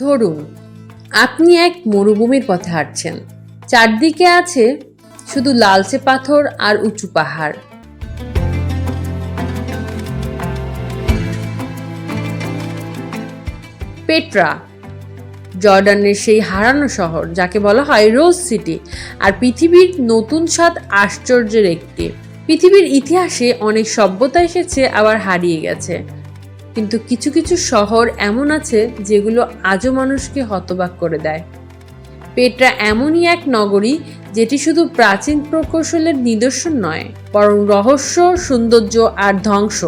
ধরুন, আপনি এক মরুভূমির পথে হাঁটছেন। চারদিকে আছে শুধু লালচে পাথর আর উঁচু পাহাড়। পেট্রা, জর্ডানের সেই হারানো শহর যাকে বলা হয় রোজ সিটি আর পৃথিবীর নতুন স্বাদ আশ্চর্যের একটি। পৃথিবীর ইতিহাসে অনেক সভ্যতা এসেছে, আবার হারিয়ে গেছে। কিন্তু কিছু কিছু শহর এমন আছে যেগুলো আজও মানুষকে হতবাক করে দেয়। পেট্রা এমনই এক নগরী যেটি শুধু প্রাচীন প্রকৌশলের নিদর্শন নয়, বরং রহস্য, সৌন্দর্য আর ধ্বংস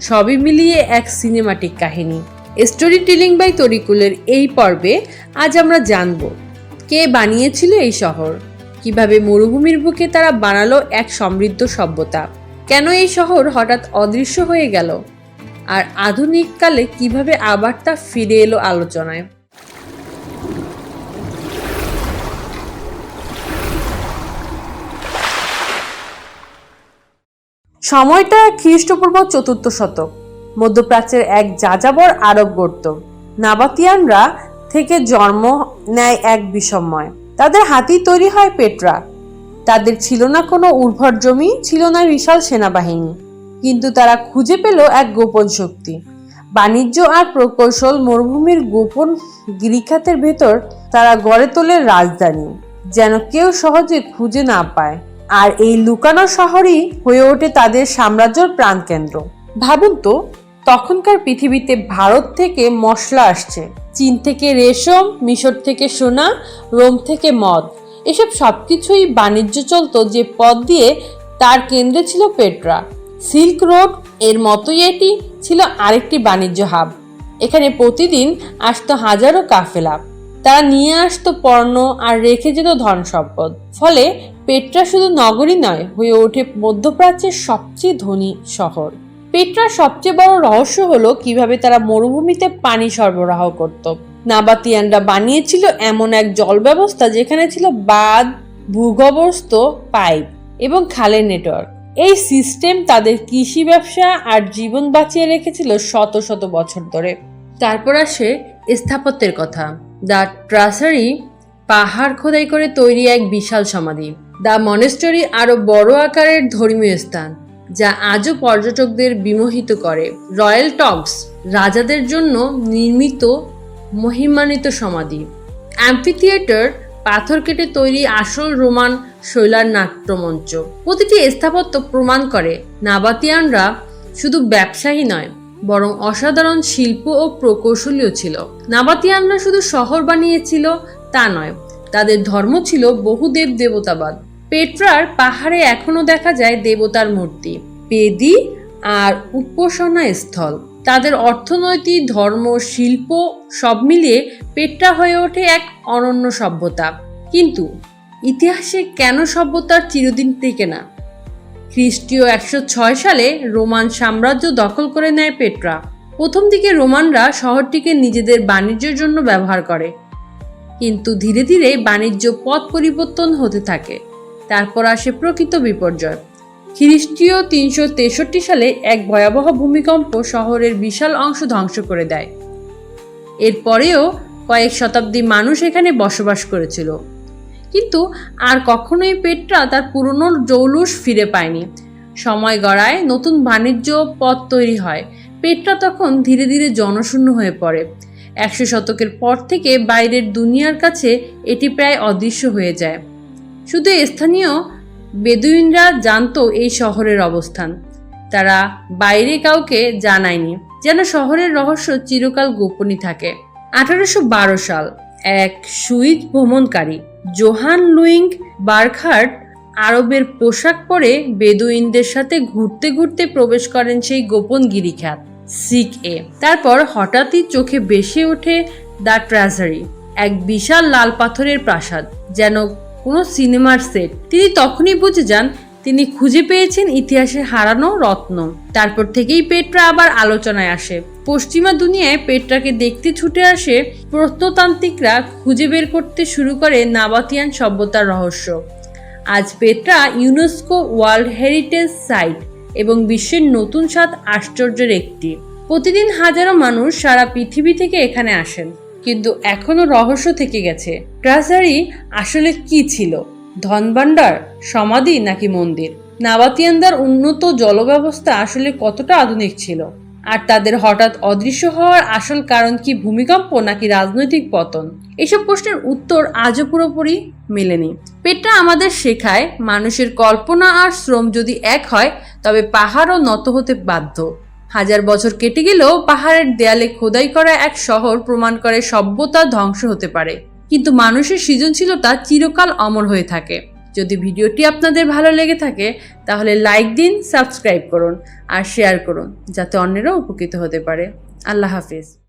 সবই মিলিয়ে এক সিনেমাটিক কাহিনী। স্টোরি টেলিং বাই তরিকুলের এই পর্বে আজ আমরা জানব, কে বানিয়েছিল এই শহর? কীভাবে মরুভূমির বুকে তারা বানালো এক সমৃদ্ধ সভ্যতা? কেন এই শহর হঠাৎ অদৃশ্য হয়ে গেল? আর আধুনিক কালে কীভাবে আবার তা ফিরে এলো আলোচনায়? সময়টা খ্রিস্টপূর্ব চতুর্থ শতক। মধ্যপ্রাচ্যের এক যাযাবর আরব গর্ত। নাবাতিয়ানরা থেকে জন্ম নেয় এক বিষময়। তাদের হাতি তৈরি হয় পেট্রা। তাদের ছিল না কোনো উর্বর জমি, ছিল না বিশাল সেনাবাহিনী। কিন্তু তারা খুঁজে পেল এক গোপন শক্তি। বাণিজ্য আর প্রকৌশল মরুভূমির গোপন গিরিখাতের ভেতর তারা গড়ে তোলে রাজধানী, যেন কেউ সহজে খুঁজে না পায়। আর এই লুকানো শহরই হয়ে ওঠে তাদের সাম্রাজ্যর প্রাণকেন্দ্র। ভাবুন তো, তখনকার পৃথিবীতে ভারত থেকে মশলা আসছে। চীন থেকে রেশম, মিশর থেকে সোনা, রোম থেকে মদ। এসব সবকিছুই বাণিজ্য চলতো যে পথ দিয়ে তার কেন্দ্রে ছিল পেট্রা। সিল্ক রোডের মতোই এটি ছিল আরেকটি বাণিজ্য হাব। এখানে প্রতিদিন আসতো হাজারো কাফেলা। তারা নিয়ে আসতো পণ্য আর রেখে যেত ধন সম্পদ ফলে পেট্রা শুধু নগরী নয়, হয়ে ওঠে মধ্যপ্রাচ্যের সবচেয়ে ধনী শহর। পেট্রার সবচেয়ে বড় রহস্য হলো কীভাবে তারা মরুভূমিতে পানি সরবরাহ করত। নাবাতিয়ানরা বানিয়েছিল এমন এক জল ব্যবস্থা যেখানে ছিল বাঁধ, ভূগর্ভস্থ পাইপ এবং খালের নেটওয়ার্ক। এই সিস্টেম তাদের কৃষি ব্যবসা আর জীবন বাঁচিয়ে রেখেছিল শত শত বছর ধরে। তারপর আসে স্থাপত্যের কথা। দ্য ট্রাসারি পাহাড় খোদাই করে তৈরি এক বিশাল সমাধি। দ্য মনেস্টরি আরও বড় আকারের ধর্মীয় স্থান, যা আজও পর্যটকদের বিমোহিত করে। রয়্যাল টপস রাজাদের জন্য নির্মিত মহিমান্বিত সমাধি। অ্যাম্পি থিয়েটার পাথর কেটে তৈরি আসল রোমান শৈলার নাট্যমঞ্চ প্রতিটি স্থাপত্য প্রমাণ করে, নাবাতিয়ানরা শুধু ব্যবসায়ী নয়, বরং অসাধারণ শিল্প ও প্রকৌশলীও ছিল। নাবাতিয়ানরা শুধু শহর বানিয়েছিল তা নয়, তাদের ধর্ম ছিল বহু দেব দেবতাবাদ পেট্রার পাহাড়ে এখনও দেখা যায় দেবতার মূর্তি, বেদি আর উপাসনা স্থল তাদের অর্থনৈতিক, ধর্ম, শিল্প সব মিলিয়ে পেট্রা হয়ে ওঠে এক অনন্য সভ্যতা। কিন্তু ইতিহাসে কেন সভ্যতার চিরদিন টিকে না? খ্রিস্টীয় একশো ছয় সালে রোমান সাম্রাজ্য দখল করে নেয় পেট্রা। প্রথম দিকে রোমানরা শহরটিকে নিজেদের বাণিজ্যের জন্য ব্যবহার করে। কিন্তু ধীরে ধীরে বাণিজ্য পথ পরিবর্তন হতে থাকে। তারপর আসে প্রকৃত বিপর্যয়। খ্রিস্টীয় তিনশো তেষট্টি সালে এক ভয়াবহ ভূমিকম্প শহরের বিশাল অংশ ধ্বংস করে দেয়। এরপরেও কয়েক শতাব্দী মানুষ এখানে বসবাস করেছিল। কিন্তু আর কখনোই পেট্রা তার পুরনো জৌলুস ফিরে পায়নি। সময় গড়ায় নতুন বাণিজ্য পথ তৈরি হয়। পেট্রা তখন ধীরে ধীরে জনশূন্য হয়ে পড়ে। একশো শতকের পর থেকে বাইরের দুনিয়ার কাছে এটি প্রায় অদৃশ্য হয়ে যায়। শুধু স্থানীয় বেদুইনরা জানতো এই শহরের অবস্থান। তারা বাইরে কাউকে জানায়নি, যেন শহরের রহস্য চিরকাল গোপনই থাকে। আঠারোশো বারো সাল এক সুইজ ভ্রমণকারী জোহান লুইং বার্কহার্ট আরবের পোশাক পরে বেদুইনদের সাথে ঘুরতে ঘুরতে প্রবেশ করেন সেই গোপন গিরিখ্যাত সিক এ। তারপর হঠাৎই চোখে বেসে ওঠে দ্য ট্রেজারি, এক বিশাল লাল পাথরের প্রাসাদ, যেন কোনো সিনেমার সেট। তিনি তখনই বুঝে যান, তিনি খুঁজে পেয়েছেন ইতিহাসের হারানো রত্ন। তারপর থেকেই পেট্রা আবার আলোচনায় আসে। পশ্চিমা দুনিয়ায় পেট্রাকে দেখতে ছুটে আসে প্রত্নতান্ত্রিকরা খুঁজে বের করতে শুরু করে নাবাতিয়ান সভ্যতার রহস্য। আজ Petra UNESCO world heritage site এবং বিশ্বের নতুন সাত আশ্চর্যের একটি। প্রতিদিন হাজারো মানুষ সারা পৃথিবী থেকে এখানে আসেন। কিন্তু এখনও রহস্য থেকে গেছে। প্রাসারি আসলে কি ছিল? ধনভাণ্ডার, সমাধি নাকি মন্দির? নাবাতিয়ানদার উন্নত জলব্যবস্থা আসলে কতটা আধুনিক ছিল? আর তাদের হঠাৎ অদৃশ্য হওয়ার আসল কারণ কি ভূমিকম্প নাকি রাজনৈতিক পতন? এসব প্রশ্নের উত্তর আজও পুরোপুরি মেলেনি। পেটটা আমাদের শেখায়, মানুষের কল্পনা আর শ্রম যদি এক হয়, তবে পাহাড়ও নত হতে বাধ্য। হাজার বছর কেটে গেলেও পাহাড়ের দেয়ালে খোদাই করা এক শহর প্রমাণ করে সভ্যতা ধ্বংস হতে পারে। কিন্তু মানুষের সৃজনশীলতা চিরকাল অমর হয়ে থাকে। যদি ভিডিওটি আপনাদের ভালো লেগে থাকে, তাহলে লাইক দিন, সাবস্ক্রাইব করুন আর শেয়ার করুন, যাতে অন্যেরও উপকৃত হতে পারে। আল্লাহ হাফিজ।